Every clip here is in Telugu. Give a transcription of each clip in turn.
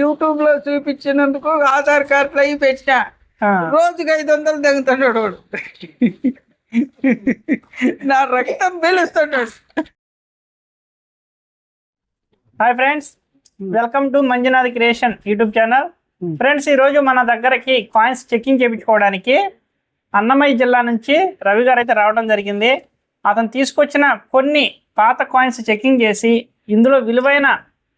యూట్యూబ్లో చూపించినందుకు ఆధార్ కార్డు అవి పెట్టినా రోజుకి ఐదు వందలు తెగుతాడు వాడు. నా రక్తం పీలుస్తుంటాడు hi friends welcome to Manjunath creation YouTube channel. Friends ఈరోజు మన దగ్గరకి కాయిన్స్ చెకింగ్ చేయించుకోవడానికి అన్నమయ్య జిల్లా నుంచి రవి గారు అయితే రావడం జరిగింది. అతను తీసుకొచ్చిన కొన్ని పాత కాయిన్స్ చెకింగ్ చేసి ఇందులో విలువైన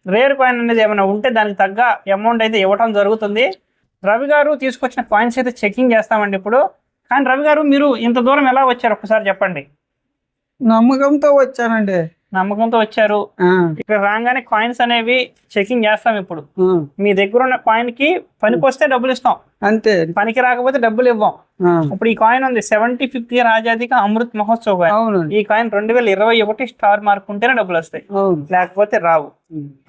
రేర్ కాయిన్ అనేది ఏమైనా ఉంటే దానికి తగ్గ అమౌంట్ అయితే ఇవ్వడం జరుగుతుంది. రవి గారు తీసుకొచ్చిన కాయిన్స్ అయితే చెకింగ్ చేస్తామండి ఇప్పుడు. కానీ రవి గారు మీరు ఇంత దూరం ఎలా వచ్చారు? ఒకసారి చెప్పండి. నమ్మకంతో వచ్చానండి. నమ్మకంతో వచ్చారు. ఇక్కడ రాగానే కాయిన్స్ అనేవి చెకింగ్ చేస్తాం ఇప్పుడు. మీ దగ్గర ఉన్న కాయిన్కి పనికి వస్తే డబ్బులు ఇస్తాం. అంతే. పనికి రాకపోతే డబ్బులు ఇవ్వం. ఇప్పుడు ఈ కాయిన్ ఉంది సెవెంటీ ఫిఫ్త్ ఇయర్ ఆజాదీకి అమృత్ మహోత్సవ్ ఈ కాయిన్ రెండు వేల ఇరవై ఒకటి స్టార్ మార్క్ ఉంటేనే డబ్బులు వస్తాయి. లేకపోతే రావు.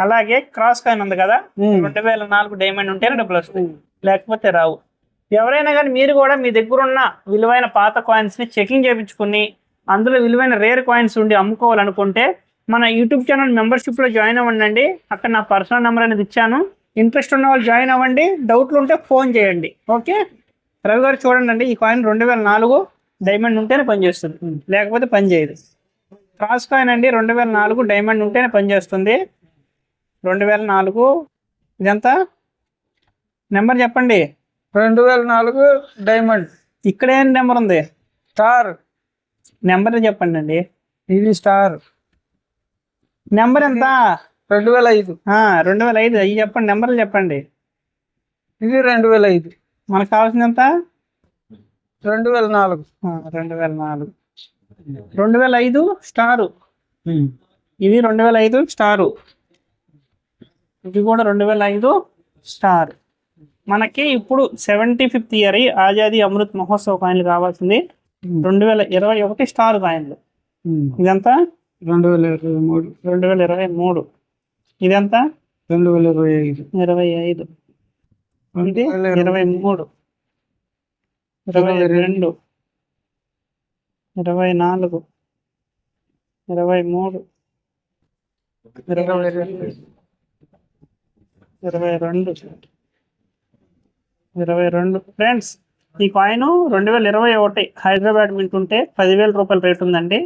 అలాగే క్రాస్ కాయిన్ ఉంది కదా రెండు వేల నాలుగు డైమండ్ ఉంటేనే డబ్బులు వస్తాయి. లేకపోతే రావు. ఎవరైనా కానీ మీరు కూడా మీ దగ్గర ఉన్న విలువైన పాత కాయిన్స్ని చెకింగ్ చేయించుకుని అందులో విలువైన రేర్ కాయిన్స్ ఉండి అమ్ముకోవాలనుకుంటే మన యూట్యూబ్ ఛానల్ మెంబర్షిప్లో జాయిన్ అవ్వండి అక్కడ నా పర్సనల్ నెంబర్ అనేది ఇచ్చాను. ఇంట్రెస్ట్ ఉన్న వాళ్ళు జాయిన్ అవ్వండి. డౌట్లు ఉంటే ఫోన్ చేయండి. ఓకే రవి గారు చూడండి అండి ఈ కాయిన్ రెండు వేల నాలుగు డైమండ్ ఉంటేనే పనిచేస్తుంది. లేకపోతే పని చేయదు. క్రాస్ కాయిన్ అండి. రెండు వేల నాలుగు డైమండ్ ఉంటేనే పనిచేస్తుంది. రెండు వేల నాలుగు ఇదంతా? నెంబర్ చెప్పండి. రెండు వేల నాలుగు డైమండ్ ఇక్కడ ఏం నెంబర్ ఉంది? స్టార్ నెంబర్ చెప్పండి అండి. ఇది స్టార్. నెంబర్ ఎంత? రెండు వేల ఐదు. రెండు వేల ఐదు. అవి చెప్పండి నెంబర్లు చెప్పండి. ఇది రెండు వేల ఐదు. మనకు కావాల్సింది ఎంత? రెండు వేల నాలుగు. రెండు వేల నాలుగు. రెండు వేల ఐదు స్టారు. ఇది రెండు వేల ఐదు స్టారు. ఇది కూడా రెండు వేల ఐదు స్టార్. మనకి ఇప్పుడు seventy fifth year Azadi Amrit Mahotsav కాయిన్లు కావాల్సింది. రెండు వేల ఇరవై ఒకటి స్టార్ కాయిన్లు ఇదంతా? రెండు వేల ఇరవై మూడు. రెండు వేల ఇరవై మూడు. ఇదంతా? రెండు వేల ఇరవై ఐదు. ఇరవై ఐదు. ఇది ఇరవై మూడు. ఇరవై రెండు. ఇరవై నాలుగు. ఇరవై మూడు. ఇరవై రెండు. ఇరవై రెండు. ఇరవై రెండు. ఫ్రెండ్స్ ఈ కాయిన్ రెండు వేల ఇరవై ఒకటి హైదరాబాద్ మింట్ ఉంటే పదివేల రూపాయల రేట్ ఉందండి.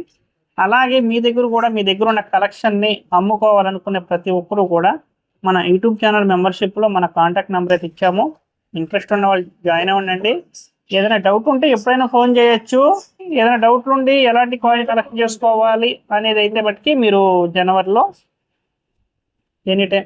అలాగే మీ దగ్గర కూడా మీ దగ్గర ఉన్న కలెక్షన్ని అమ్ముకోవాలనుకునే ప్రతి ఒక్కరూ కూడా మన యూట్యూబ్ ఛానల్ మెంబర్షిప్లో మన కాంటాక్ట్ నెంబర్ అయితే ఇచ్చాము. ఇంట్రెస్ట్ ఉన్న వాళ్ళు జాయిన్ అవ్వండి ఏదైనా డౌట్ ఉంటే ఎప్పుడైనా ఫోన్ చేయొచ్చు. ఏదైనా డౌట్లు ఉండి ఎలాంటి కాయిన్ కలెక్ట్ చేసుకోవాలి అనేది అయితే బట్టి మీరు జనవరిలో ఎనీ టైం.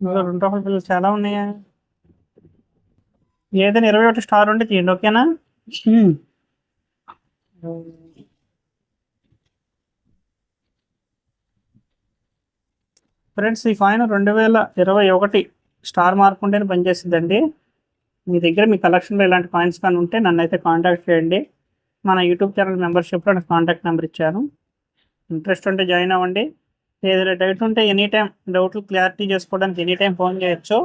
రెండు పిల్లలు చాలా ఉన్నాయా? ఏదైనా ఇరవై ఒకటి స్టార్ ఉంటే తీయండి ఓకేనా? ఫ్రెండ్స్ ఈ కాయిన్ రెండు వేల ఇరవై ఒకటి స్టార్ మార్క్ ఉంటేనే పనిచేస్తుందండి. మీ దగ్గర మీ కలెక్షన్లో ఇలాంటి కాయిన్స్ కానీ ఉంటే నన్ను అయితే కాంటాక్ట్ చేయండి. మన యూట్యూబ్ ఛానల్ మెంబర్షిప్లో నాకు కాంటాక్ట్ నెంబర్ ఇచ్చాను ఇంట్రెస్ట్ ఉంటే జాయిన్ అవ్వండి. ఏదైనా డౌట్ ఉంటే ఎనీ టైం డౌట్లు క్లారిటీ చేసుకోవడానికి ఎనీ టైం ఫోన్ చేయొచ్చు.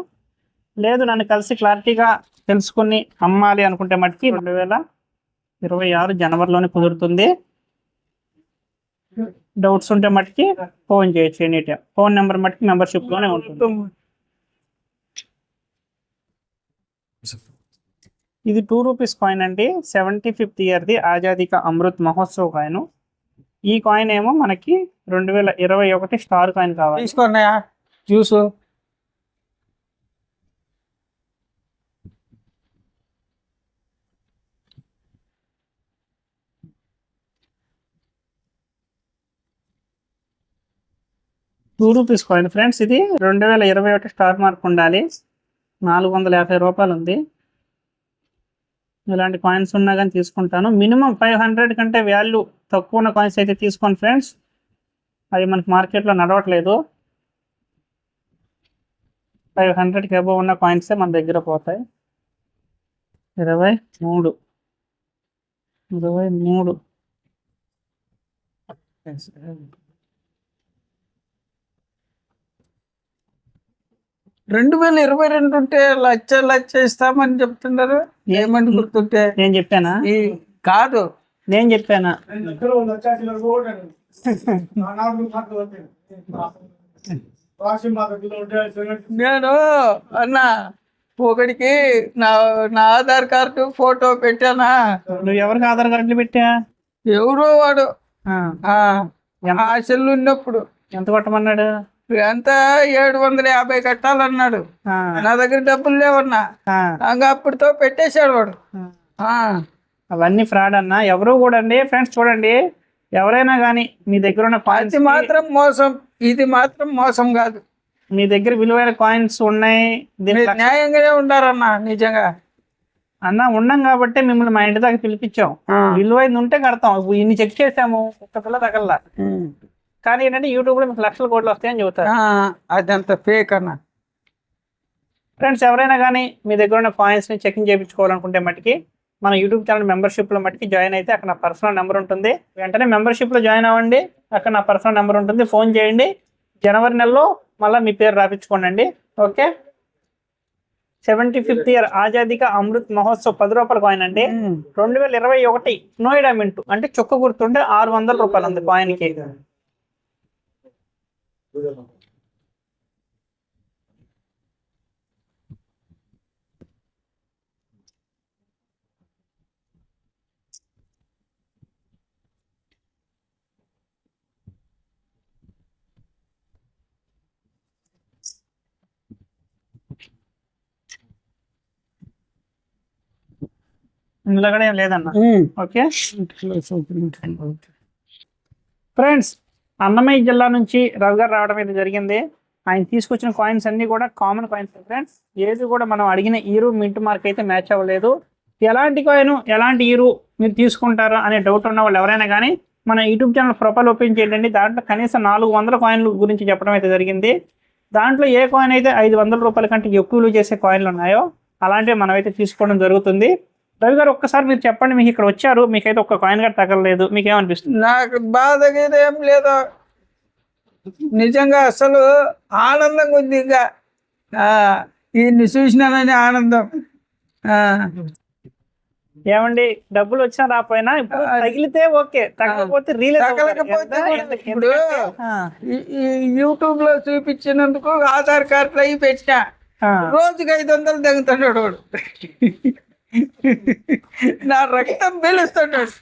లేదు నన్ను కలిసి క్లారిటీగా తెలుసుకుని అమ్మాలి అనుకుంటే మటుకి రెండు వేల ఇరవై ఆరు జనవరిలోనే కుదురుతుంది. డౌట్స్ ఉంటే మటుకి ఫోన్ చేయొచ్చు ఎనీ టైం. ఫోన్ నెంబర్ మటుకి మెంబర్షిప్లోనే ఉంటుంది. ఇది టూ రూపీస్ కాయిన్ అండి. సెవెంటీ ఫిఫ్త్ ఇయర్ది ఆజాదీ కా అమృత్ మహోత్సవ్ కాయిన్. ఈ కాయిన్ ఏమో మనకి రెండు వేల ఇరవై ఒకటి స్టార్ కాయిన్ కావాలి. తీసుకున్నాయా జ్యూసు టూ రూపీస్ కాయిన్ ఫ్రెండ్స్ ఇది రెండు వేల ఇరవై ఒకటి స్టార్ మార్క్ ఉండాలి. నాలుగు వందల యాభై రూపాయలు ఉంది ఇలాంటి కాయిన్స్ ఉన్నా కానీ తీసుకుంటాను. మినిమం ఫైవ్ హండ్రెడ్ కంటే వాల్యూ తక్కువ ఉన్న కాయిన్స్ అయితే తీసుకోండి ఫ్రెండ్స్ అవి మనకి మార్కెట్లో నడవట్లేదు. ఫైవ్ హండ్రెడ్కి అబవ్ ఉన్న కాయిన్సే మన దగ్గర పోతాయి. ఇరవై మూడు. ఇరవై మూడు. రెండు వేల ఇరవై రెండు ఉంటే లక్ష లక్ష ఇస్తామని చెప్తున్నారు. ఏమని గుర్తుంటే? నేను చెప్పానా? ఈ కాదు. నేను చెప్పానా? నేను అన్న ఒకడికి నా నా ఆధార్ కార్డు ఫోటో పెట్టానా? నువ్వు ఎవరికి ఆధార్ కార్డులు పెట్టా? ఎవరో వాడు. ఆ, సెల్ ఉన్నప్పుడు. ఎంత కొట్టమన్నాడు? ఎంత ఏడు వందల యాభై కట్టాలన్నాడు. నా దగ్గర డబ్బులు లేవన్నా. ఇంకా అప్పటితో పెట్టేశాడు వాడు. అవన్నీ ఫ్రాడ్ అన్న. ఎవరు కూడా అండి ఫ్రెండ్స్ చూడండి. ఎవరైనా కానీ మీ దగ్గర ఉన్న కాయిన్స్ మాత్రం మోసం. ఇది మాత్రం మోసం కాదు. మీ దగ్గర విలువైన కాయిన్స్ ఉన్నాయి. న్యాయంగానే ఉండారన్న నిజంగా. అన్న ఉన్నాం కాబట్టి మిమ్మల్ని మా ఇంటి దాకా పిలిపించాం. విలువైంది ఉంటే కడతాం. ఇన్ని చెక్ చేసాము. ఒక్క పిల్ల తగల్లా కానీ ఏంటంటే యూట్యూబ్లో మీకు లక్షల కోట్లు వస్తాయని చెబుతారు. అదంత ఫేక్ అన్న. ఫ్రెండ్స్ ఎవరైనా కానీ మీ దగ్గర ఉన్న కాయిన్స్ని చెకింగ్ చేయించుకోవాలనుకుంటే మట్టుకి మన యూట్యూబ్ ఛానల్ మెంబర్షిప్లో మట్టుకి జాయిన్ అయితే అక్కడ నా పర్సనల్ నెంబర్ ఉంటుంది. వెంటనే మెంబర్షిప్లో జాయిన్ అవ్వండి. అక్కడ నా పర్సనల్ నెంబర్ ఉంటుంది. ఫోన్ చేయండి. జనవరి నెలలో మళ్ళీ మీ పేరు రాపించుకోండి okay? Seventy fifth year Azadi ka Amrit Mahotsav పది రూపాయల కాయిన్ అండి. రెండు వేల ఇరవై ఒకటి నోయిడా మింట్. అంటే చొక్క గుర్తుంటే ఆరు వందల రూపాయలు ఉంది కాయిన్కి. ఇందులో కూడా ఏం లేదన్న ఉమ్. ఓకే ఫ్రెండ్స్ అన్నమయ్య జిల్లా నుంచి రవి గారు రావడం అయితే జరిగింది. ఆయన తీసుకొచ్చిన కాయిన్స్ అన్నీ కూడా కామన్ కాయిన్స్ ఫ్రెండ్స్ ఏది కూడా మనం అడిగిన ఈరు మింట్ మార్క్ అయితే మ్యాచ్ అవ్వలేదు. ఎలాంటి కాయిన్ ఎలాంటి ఈరు మీరు తీసుకుంటారా అనే డౌట్ ఉన్న వాళ్ళు ఎవరైనా కానీ మన యూట్యూబ్ ఛానల్ ప్రొఫైల్ ఓపెన్ చేయండి. దాంట్లో కనీసం నాలుగు వందల కాయిన్ల గురించి చెప్పడం అయితే జరిగింది. దాంట్లో ఏ కాయిన్ అయితే ఐదు వందల రూపాయల కంటే ఎక్కువలు చేసే కాయిన్లు ఉన్నాయో అలాంటివి మనమైతే తీసుకోవడం జరుగుతుంది. రవి గారు ఒక్కసారి మీరు చెప్పండి మీకు ఇక్కడ వచ్చారు మీకైతే ఒక్క కాయిన్ కూడా తగలలేదు మీకు ఏమనిపిస్తుంది నాకు బాధగా ఏం లేదు. నిజంగా అసలు ఆనందంగా ఉంది ఇంకా. ఆ, ఈయన్ని చూసినానని ఆనందం. ఆ, ఏమండి డబ్బులు వచ్చినా రాపోయినా తగిలితే ఓకే తగ్గకపోతే రీల్ తగలకపోతే ఇప్పుడు ఈ- ఈ యూట్యూబ్లో చూపించినందుకు ఆధార్ కార్డులు అవి పెట్టినా. రోజుకి ఐదు వందలు తగ్గుతున్నాడు వాడు. నా రక్తం పీలుస్తున్నాడు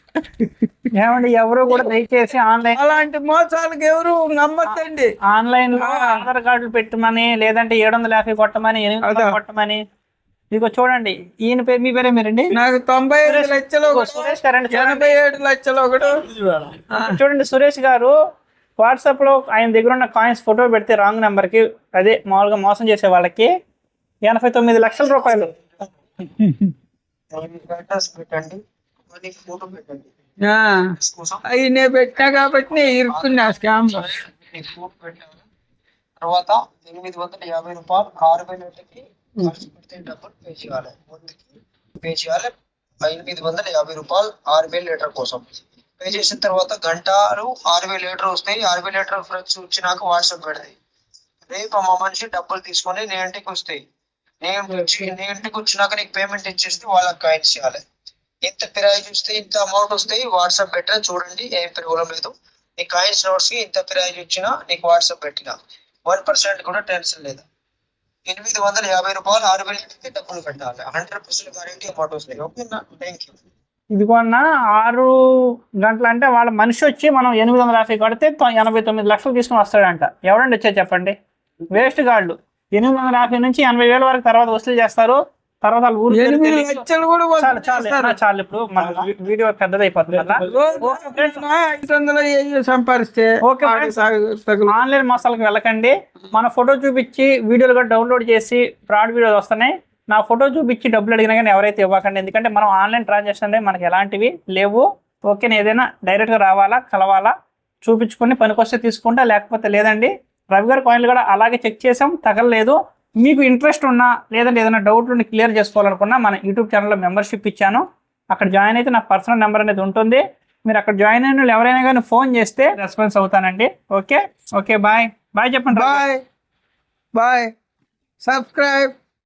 ఏమండి ఎవరు కూడా దయచేసి ఆన్లైన్ అలాంటి మోసాలకు ఎవరు నమ్మద్దండి ఆన్లైన్లో ఆధార్ కార్డులు పెట్టమని లేదంటే ఏడు వందల యాభై కొట్టమని ఎనిమిది వందలు. కొట్టమని. ఇదిగో చూడండి ఈయన పేరు మీ పేరే మీరండి? నాకు తొంభై ఐదు లక్షలు సురేష్ గారు. ఎనభై ఏడు లక్షలు ఒకడు. ఆ, చూడండి సురేష్ గారు వాట్సాప్లో ఆయన దగ్గర ఉన్న కాయిన్స్ ఫోటో పెడితే రాంగ్ నెంబర్కి అదే మామూలుగా మోసం చేసే వాళ్ళకి ఎనభై తొమ్మిది లక్షల రూపాయలు. పెట్టండి. ఫోటో పెట్టండి. అవి నేను పెట్టినా కాబట్టి నేను ఇరుక్కున్నా స్కామ్. లో ఫోటో తర్వాత ఎనిమిది వందల యాభై రూపాయలు ఆరు వేల ఒకటికి ఖర్చు పెడితే డబ్బులు పే చేయాలి. ముందుకి పే చేయాలి. ఎనిమిది వందల యాభై రూపాయలు ఆరు వేల లీటర్ కోసం. పే చేసిన తర్వాత గంటలు ఆరు వేల లీటర్ వస్తాయి. ఆరు వేల లీటర్ ఫ్రెండ్స్ వచ్చినాక వాట్సాప్ పెడతాయి. రేపు మా మనిషి డబ్బులు తీసుకొని నీ ఇంటికి వస్తాయి. నేను నీ ఇంటికి వచ్చినాక నీకు పేమెంట్ ఇచ్చేస్తే వాళ్ళకి కాయిన్స్ చేయాలి ఎంత ప్రైజ్ వస్తే ఇంత అమౌంట్ వస్తాయి వాట్సాప్ పెట్టా చూడండి ఏం ప్రాబ్లం లేదు. నీ కాయిన్స్ నోట్స్కి ఇంత ప్రైజ్ వచ్చినా నీకు వాట్సాప్ పెట్టినా. వన్ పర్సెంట్ కూడా టెన్షన్ లేదు. ఎనిమిది వందల యాభై రూపాయలు ఆరు వేలకి డబ్బులు పెట్టాలి హండ్రెడ్ పర్సెంట్ గ్యారెంటీ అమౌంట్ వస్తాయి. ఓకేనా? థ్యాంక్ యూ ఇదిగోన్న ఆరు గంటలు అంటే వాళ్ళ మనిషి వచ్చి మనం ఎనిమిది వందల యాభై కడితే ఎనభై తొమ్మిది లక్షలు తీసుకుని వస్తాడంట. ఎవరండి వచ్చారు చెప్పండి? వేస్ట్ గాళ్ళు. ఎనిమిది వందల యాభై నుంచి ఎనభై వేల వరకు తర్వాత వసూలు చేస్తారు. తర్వాత వాళ్ళు ఊరు చాలు ఇప్పుడు వీడియో పెద్దదైపోతుంది సంపాదిస్తే ఆన్లైన్ మోసాలకు వెళ్ళకండి. మన ఫోటో చూపించి వీడియోలు కూడా డౌన్లోడ్ చేసి ఫ్రాడ్ వీడియోలు వస్తున్నాయి. నా ఫోటో చూపించి డబ్బులు అడిగినా కానీ ఎవరైతే ఇవ్వకండి. ఎందుకంటే మనం ఆన్లైన్ ట్రాన్సాక్షన్ మనకి ఎలాంటివి లేవు. ఓకే నేను ఏదైనా డైరెక్ట్గా రావాలా కలవాలా చూపించుకొని పనికొస్తే తీసుకుంటా లేకపోతే లేదండి. రవి గారి కాయిన్లు కూడా అలాగే చెక్ చేసాం తగలలేదు. మీకు ఇంట్రెస్ట్ ఉన్నా లేదంటే ఏదైనా డౌట్ ఉండి క్లియర్ చేసుకోవాలనుకున్నా మన యూట్యూబ్ ఛానల్లో మెంబర్షిప్ ఇచ్చాను. అక్కడ జాయిన్ అయితే నా పర్సనల్ నెంబర్ అనేది ఉంటుంది. మీరు అక్కడ జాయిన్ అయిన ఎవరైనా కానీ ఫోన్ చేస్తే రెస్పాన్స్ అవుతానండి. ఓకే? Okay bye. బాయ్ చెప్పండి బాయ్. బాయ్. సబ్స్క్రైబ్.